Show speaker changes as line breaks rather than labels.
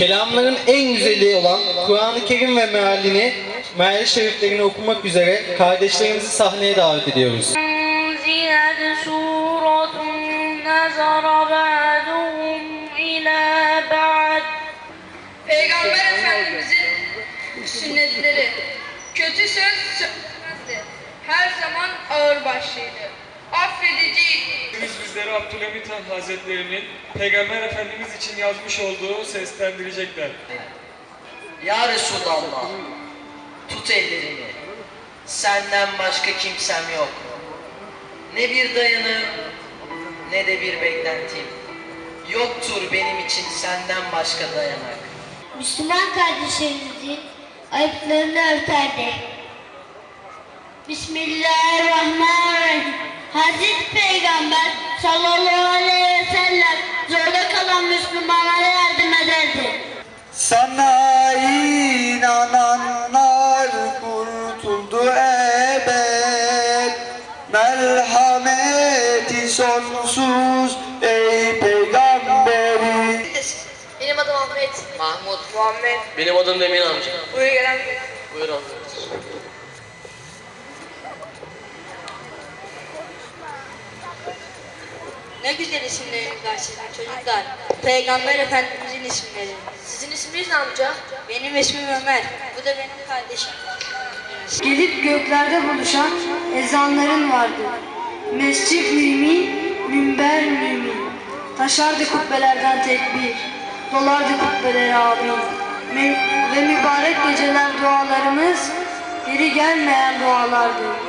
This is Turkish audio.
Kelamların en güzeli olan Kur'an-ı Kerim ve mealini, meal şeriflerini okumak üzere kardeşlerimizi sahneye davet ediyoruz.
Peygamber Efendimizin sünnetleri, kötü söz söylemezdi. Her zaman ağır
başlıydı. Bizlere Abdülhamit Han Hazretleri'nin Peygamber Efendimiz için yazmış olduğu seslendirecekler.
Ya Resulallah, tut ellerimi. Senden başka kimsem yok. Ne bir dayanım, ne de bir beklentim. Yoktur benim için senden başka dayanak.
Müslüman kardeşlerimizin ayıplarını örterdi. Bismillahirrahmanirrahim. Sallallahu aleyhi ve sellem zorda kalan Müslümanlara yardım ederdi.
Sana inananlar kurtuldu ebed Merhameti sonsuz ey peygamberi
Benim adım Ahmet. Mahmut. Muhammed.
Benim adım Emin amca.
Buyur gelen.
Buyurun.
Ne güzel isimleriniz var sizin çocuklar. Peygamber Efendimizin isimleri.
Sizin isminiz ne amca?
Benim ismim Ömer. Bu da benim kardeşim.
Gelip göklerde buluşan ezanların vardı. Mescid mümin, minber mümin. Taşardı kubbelerden tekbir, dolardı kubbeleri amin. Me- ve mübarek geceler dualarımız, geri gelmeyen dualardı.